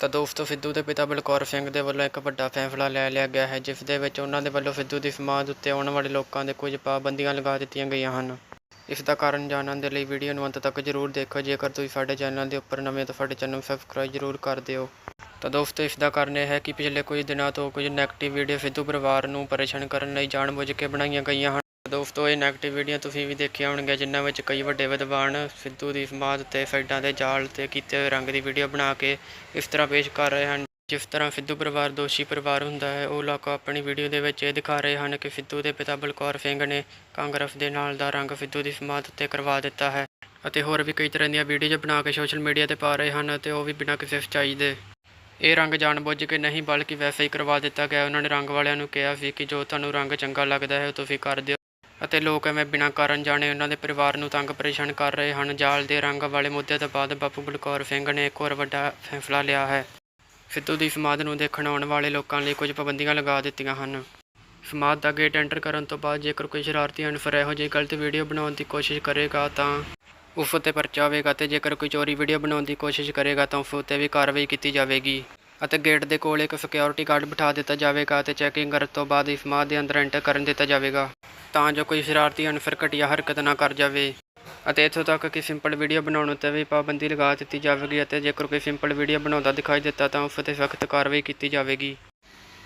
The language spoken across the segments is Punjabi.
ਤਾਂ ਦੋਸਤੋ ਸਿੱਧੂ ਦੇ ਪਿਤਾ ਬਲਕੌਰ ਸਿੰਘ ਦੇ ਵੱਲੋਂ ਇੱਕ ਵੱਡਾ ਫੈਸਲਾ ਲੈ ਲਿਆ ਗਿਆ ਹੈ, ਜਿਸ ਦੇ ਵਿੱਚ ਉਹਨਾਂ ਦੇ ਵੱਲੋਂ ਸਿੱਧੂ ਦੀ ਸਮਾਜ ਉੱਤੇ ਆਉਣ ਵਾਲੇ ਲੋਕਾਂ ਦੇ ਕੁਝ ਪਾਬੰਦੀਆਂ ਲਗਾ ਦਿੱਤੀਆਂ ਗਈਆਂ ਹਨ। ਇਸ ਦਾ ਕਾਰਨ ਜਾਣਨ ਦੇ ਲਈ ਵੀਡੀਓ ਨੂੰ ਅੰਤ ਤੱਕ ਜ਼ਰੂਰ ਦੇਖੋ। ਜੇਕਰ ਤੁਸੀਂ ਸਾਡੇ ਚੈਨਲ ਦੇ ਉੱਪਰ ਨਵੇਂ ਤਾਂ ਸਾਡੇ ਚੈਨਲ ਨੂੰ ਸਬਸਕ੍ਰਾਈਬ ਜ਼ਰੂਰ ਕਰ ਦਿਓ। ਤਾਂ ਦੋਸਤੋ ਇਸ ਦਾ ਕਾਰਨ ਇਹ ਹੈ ਕਿ ਪਿਛਲੇ ਕੁਝ ਦਿਨਾਂ ਤੋਂ ਕੁਝ ਨੈਗੇਟਿਵ ਵੀਡੀਓ ਸਿੱਧੂ ਪਰਿਵਾਰ ਨੂੰ ਪਰੇਸ਼ਾਨ ਕਰਨ ਲਈ ਜਾਣਬੁੱਝ ਕੇ ਬਣਾਈਆਂ ਗਈਆਂ ਹਨ। ਦੋਸਤੋ, ਇਹ ਨੈਗੇਟਿਵ ਵੀਡੀਓ ਤੁਸੀਂ ਵੀ ਦੇਖੀਆਂ ਹੋਣਗੀਆਂ, ਜਿਨ੍ਹਾਂ ਵਿੱਚ ਕਈ ਵੱਡੇ ਵਿਦਵਾਨ ਸਿੱਧੂ ਦੀ ਸਮਾਧ ਤੇ ਸਾਈਡਾਂ ਦੇ ਜਾਲ ਤੇ ਕੀਤੇ ਹੋਏ ਰੰਗ ਦੀ ਵੀਡੀਓ ਬਣਾ ਕੇ ਇਸ ਤਰ੍ਹਾਂ ਪੇਸ਼ ਕਰ ਰਹੇ ਹਨ। ਜਿਸ ਤਰ੍ਹਾਂ ਸਿੱਧੂ ਪਰਿਵਾਰ, ਦੋਸ਼ੀ ਪਰਿਵਾਰ ਹੁੰਦਾ ਹੈ, ਉਹ ਲੋਕ ਆਪਣੀ ਵੀਡੀਓ ਦੇ ਵਿੱਚ ਇਹ ਦਿਖਾ ਰਹੇ ਹਨ ਕਿ ਸਿੱਧੂ ਦੇ ਪਿਤਾ ਬਲਕੌਰ ਸਿੰਘ ਨੇ ਕਾਂਗਰਸ ਦੇ ਨਾਲ ਦਾ ਰੰਗ ਸਿੱਧੂ ਦੀ ਸਮਾਧ ਉੱਤੇ ਕਰਵਾ ਦਿੱਤਾ ਹੈ ਅਤੇ ਹੋਰ ਵੀ ਕਈ ਤਰ੍ਹਾਂ ਦੀਆਂ ਵੀਡੀਓ ਬਣਾ ਕੇ ਸੋਸ਼ਲ ਮੀਡੀਆ ਤੇ ਪਾ ਰਹੇ ਹਨ ਅਤੇ ਉਹ ਵੀ ਬਿਨਾਂ ਕਿਸੇ ਸੱਚਾਈ ਦੇ। ਇਹ ਰੰਗ ਜਾਣਬੁੱਝ ਕੇ ਨਹੀਂ, ਬਲਕਿ ਵੈਸੇ ਹੀ ਕਰਵਾ ਦਿੱਤਾ ਗਿਆ। ਉਹਨਾਂ ਨੇ ਰੰਗ ਵਾਲਿਆਂ ਨੂੰ ਕਿਹਾ ਸੀ ਕਿ ਜੋ ਤੁਹਾਨੂੰ ਰੰਗ ਚੰਗਾ ਲੱਗਦਾ ਹੈ, ਉਹ ਤੁਸੀਂ ਕਰ ਦਿਓ। ਅਤੇ ਲੋਕ ਐਵੇਂ ਬਿਨਾਂ ਕਾਰਨ ਜਾਣੇ ਉਹਨਾਂ ਦੇ ਪਰਿਵਾਰ ਨੂੰ ਤੰਗ ਪਰੇਸ਼ਾਨ ਕਰ ਰਹੇ ਹਨ। ਜਾਲ ਦੇ ਰੰਗ ਵਾਲੇ ਮੁੱਦੇ ਤੋਂ ਬਾਅਦ ਬਾਪੂ ਬਲਕੌਰ ਸਿੰਘ ਨੇ ਇੱਕ ਹੋਰ ਵੱਡਾ ਫੈਸਲਾ ਲਿਆ ਹੈ। ਸਿੱਧੂ ਦੀ ਸਮਾਧ ਨੂੰ ਦੇਖਣ ਆਉਣ ਵਾਲੇ ਲੋਕਾਂ ਲਈ ਕੁਝ ਪਾਬੰਦੀਆਂ ਲਗਾ ਦਿੱਤੀਆਂ ਹਨ। ਸਮਾਧ ਦਾ ਗੇਟ ਐਂਟਰ ਕਰਨ ਤੋਂ ਬਾਅਦ ਜੇਕਰ ਕੋਈ ਸ਼ਰਾਰਤੀ ਅਨਫਰ ਇਹੋ ਜਿਹੀ ਗਲਤ ਵੀਡੀਓ ਬਣਾਉਣ ਦੀ ਕੋਸ਼ਿਸ਼ ਕਰੇਗਾ ਤਾਂ ਉਸ ਉੱਤੇ ਪਰਚਾ ਹੋਵੇਗਾ ਤੇ ਜੇਕਰ ਕੋਈ ਚੋਰੀ ਵੀਡੀਓ ਬਣਾਉਣ ਦੀ ਕੋਸ਼ਿਸ਼ ਕਰੇਗਾ ਤਾਂ ਉਸ ਉੱਤੇ ਵੀ ਕਾਰਵਾਈ ਕੀਤੀ ਜਾਵੇਗੀ ਅਤੇ ਗੇਟ ਦੇ ਕੋਲ ਇੱਕ ਸਿਕਿਉਰਿਟੀ ਗਾਰਡ ਬਿਠਾ ਦਿੱਤਾ ਜਾਵੇਗਾ ਅਤੇ ਚੈਕਿੰਗ ਕਰਨ ਤੋਂ ਬਾਅਦ ਇਸ ਸਮਾਧ ਦੇ ਅੰਦਰ ਐਂਟਰ ਕਰਨ ਦਿੱਤਾ ਜਾਵੇਗਾ। ਤਾਂ ਜੋ ਕੋਈ ਸ਼ਰਾਰਤੀ ਅਨਫਰ ਘਟੀਆ ਹਰਕਤ ਨਾ ਕਰ ਜਾਵੇ। ਅਤੇ ਇੱਥੋਂ ਤੱਕ ਕਿ ਸਿੰਪਲ ਵੀਡੀਓ ਬਣਾਉਣ ਉੱਤੇ ਵੀ ਪਾਬੰਦੀ ਲਗਾ ਦਿੱਤੀ ਜਾਵੇਗੀ ਅਤੇ ਜੇਕਰ ਕੋਈ ਸਿੰਪਲ ਵੀਡੀਓ ਬਣਾਉਂਦਾ ਦਿਖਾਈ ਦਿੱਤਾ ਤਾਂ ਉਸ 'ਤੇ ਸਖਤ ਕਾਰਵਾਈ ਕੀਤੀ ਜਾਵੇਗੀ।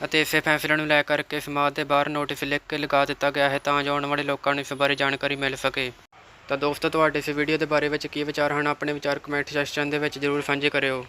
ਅਤੇ ਇਸੇ ਫੈਸਲੇ ਨੂੰ ਲੈ ਕਰਕੇ ਸਮਾਜ ਦੇ ਬਾਹਰ ਨੋਟਿਸ ਲਿਖ ਕੇ ਲਗਾ ਦਿੱਤਾ ਗਿਆ ਹੈ ਤਾਂ ਜੋ ਆਉਣ ਵਾਲੇ ਲੋਕਾਂ ਨੂੰ ਇਸ ਬਾਰੇ ਜਾਣਕਾਰੀ ਮਿਲ ਸਕੇ। ਤਾਂ ਦੋਸਤੋ, ਤੁਹਾਡੇ ਇਸ ਵੀਡੀਓ ਦੇ ਬਾਰੇ ਵਿੱਚ ਕੀ ਵਿਚਾਰ ਹਨ? ਆਪਣੇ ਵਿਚਾਰ ਕਮੈਂਟ ਸੈਕਸ਼ਨ ਦੇ ਵਿੱਚ ਜ਼ਰੂਰ ਸਾਂਝੇ ਕਰਿਓ।